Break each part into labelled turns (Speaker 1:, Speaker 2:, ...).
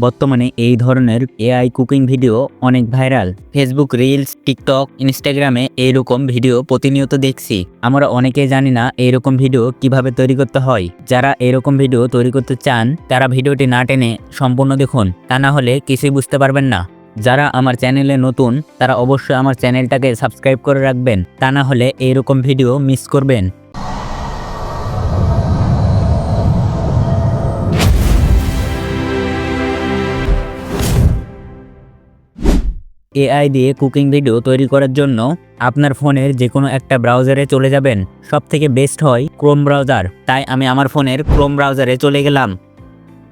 Speaker 1: বর্তমানে এই ধরনের এআই কুকিং ভিডিও অনেক ভাইরাল। ফেসবুক রিলস টিকটক ইনস্টাগ্রামে এইরকম ভিডিও প্রতিনিয়ত দেখছি। আমরা অনেকেই জানি না এইরকম ভিডিও কীভাবে তৈরি করতে হয়। যারা এরকম ভিডিও তৈরি করতে চান, তারা ভিডিওটি না টেনে সম্পূর্ণ দেখুন। তা না হলে কিছুই বুঝতে পারবেন না। যারা আমার চ্যানেলে নতুন, তারা অবশ্যই আমার চ্যানেলটাকে সাবস্ক্রাইব করে রাখবেন। তা না হলে এইরকম ভিডিও মিস করবেন। এআই দিয়ে কুকিং ভিডিও তৈরি করার জন্য আপনার ফোনের যে কোনো একটা ব্রাউজারে চলে যাবেন। সব থেকে বেস্ট হয় ক্রোম ব্রাউজার। তাই আমি আমার ফোনের ক্রোম ব্রাউজারে চলে গেলাম।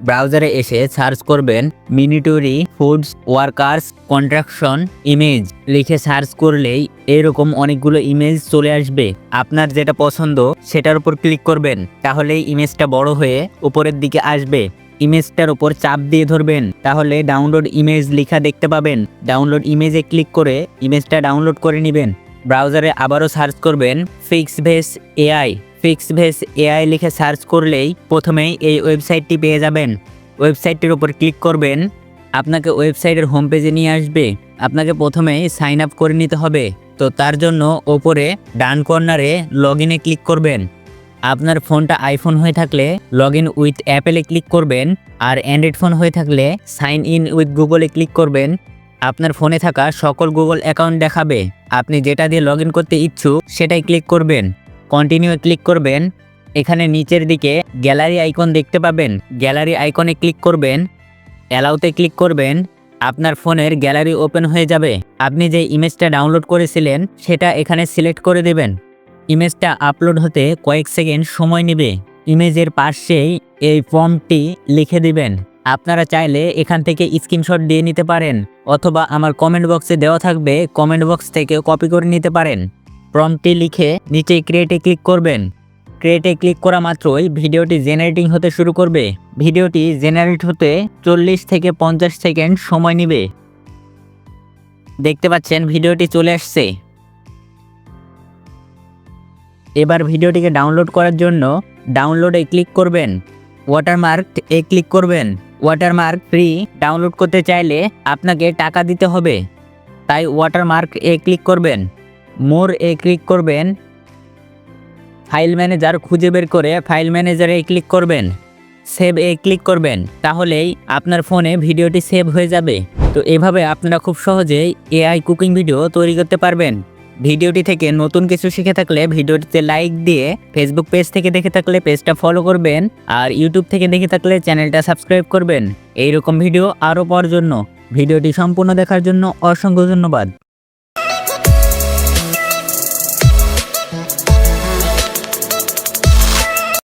Speaker 1: ব্রাউজারে এসে সার্চ করবেন miniature foods workers construction image. লিখে সার্চ করলেই এরকম অনেকগুলো ইমেজ চলে আসবে। আপনার যেটা পছন্দ সেটার উপর ক্লিক করবেন। তাহলেই ইমেজটা বড় হয়ে উপরের দিকে আসবে। ইমেজটার উপর চাপ দিয়ে ধরবেন, তাহলে ডাউনলোড ইমেজ লেখা দেখতে পাবেন। ডাউনলোড ইমেজে ক্লিক করে ইমেজটা ডাউনলোড করে নেবেন। ব্রাউজারে আবারও সার্চ করবেন Pixverse AI Pixverse AI লিখে সার্চ করলেই প্রথমেই এই ওয়েবসাইটটি পেয়ে যাবেন। ওয়েবসাইটটির উপর ক্লিক করবেন, আপনাকে ওয়েবসাইটের হোম পেজে নিয়ে আসবে। আপনাকে প্রথমেই সাইন আপ করে নিতে হবে। তো তার জন্য ওপরে ডান কর্নারে লগ ইনে ক্লিক করবেন। আপনার ফোনটা আইফোন হয়ে থাকলে লগ ইন উইথ অ্যাপেলে ক্লিক করবেন আর অ্যান্ড্রয়েড ফোন হয়ে থাকলে সাইন ইন উইথ গুগলে ক্লিক করবেন। আপনার ফোনে থাকা সকল গুগল অ্যাকাউন্ট দেখাবে। আপনি যেটা দিয়ে লগ করতে ইচ্ছুক, সেটাই ক্লিক করবেন। কন্টিনিউ ক্লিক করবেন। এখানে নিচের দিকে গ্যালারি আইকন দেখতে পাবেন। গ্যালারি আইকনে ক্লিক করবেন। অ্যালাউতে ক্লিক করবেন। আপনার ফোনের গ্যালারি ওপেন হয়ে যাবে। আপনি যে ইমেজটা ডাউনলোড করেছিলেন, সেটা এখানে সিলেক্ট করে দেবেন। ইমেজটা আপলোড হতে কয়েক সেকেন্ড সময় নেবে। ইমেজের পাশেই এই ফর্মটি লিখে দিবেন। আপনারা চাইলে এখান থেকে স্ক্রিনশট দিয়ে নিতে পারেন, অথবা আমার কমেন্ট বক্সে দেওয়া থাকবে কমেন্ট বক্স থেকে কপি করে নিতে পারেন। ফর্মটি লিখে নিচে ক্রিয়েটে ক্লিক করবেন। ক্রিয়েটে ক্লিক করা মাত্রই ভিডিওটি জেনারেটিং হতে শুরু করবে। ভিডিওটি জেনারেট হতে চল্লিশ থেকে পঞ্চাশ সেকেন্ড সময় নেবে। দেখতে পাচ্ছেন, ভিডিওটি চলে আসছে। এবার ভিডিওটিকে ডাউনলোড করার জন্য ডাউনলোডে ক্লিক করবেন। ওয়াটারমার্ক এ ক্লিক করবেন। ওয়াটারমার্ক ফ্রি ডাউনলোড করতে চাইলে আপনাকে টাকা দিতে হবে। তাই ওয়াটারমার্ক এ ক্লিক করবেন। মোর এ ক্লিক করবেন। ফাইল ম্যানেজার খুঁজে বের করে ফাইল ম্যানেজারে ক্লিক করবেন। সেভ এ ক্লিক করবেন। তাহলেই আপনার ফোনে ভিডিওটি সেভ হয়ে যাবে। তো এভাবে আপনারা খুব সহজেই এআই কুকিং ভিডিও তৈরি করতে পারবেন। ভিডিওটি থেকে নতুন কিছু শিখে থাকলে ভিডিওটিতে লাইক দিয়ে ফেসবুক পেজ থেকে দেখে থাকলে পেজটা ফলো করবেন আর ইউটিউব থেকে দেখে থাকলে চ্যানেলটা সাবস্ক্রাইব করবেন। এইরকম ভিডিও আরও পাওয়ার জন্য। ভিডিওটি সম্পূর্ণ দেখার জন্য অসংখ্য ধন্যবাদ।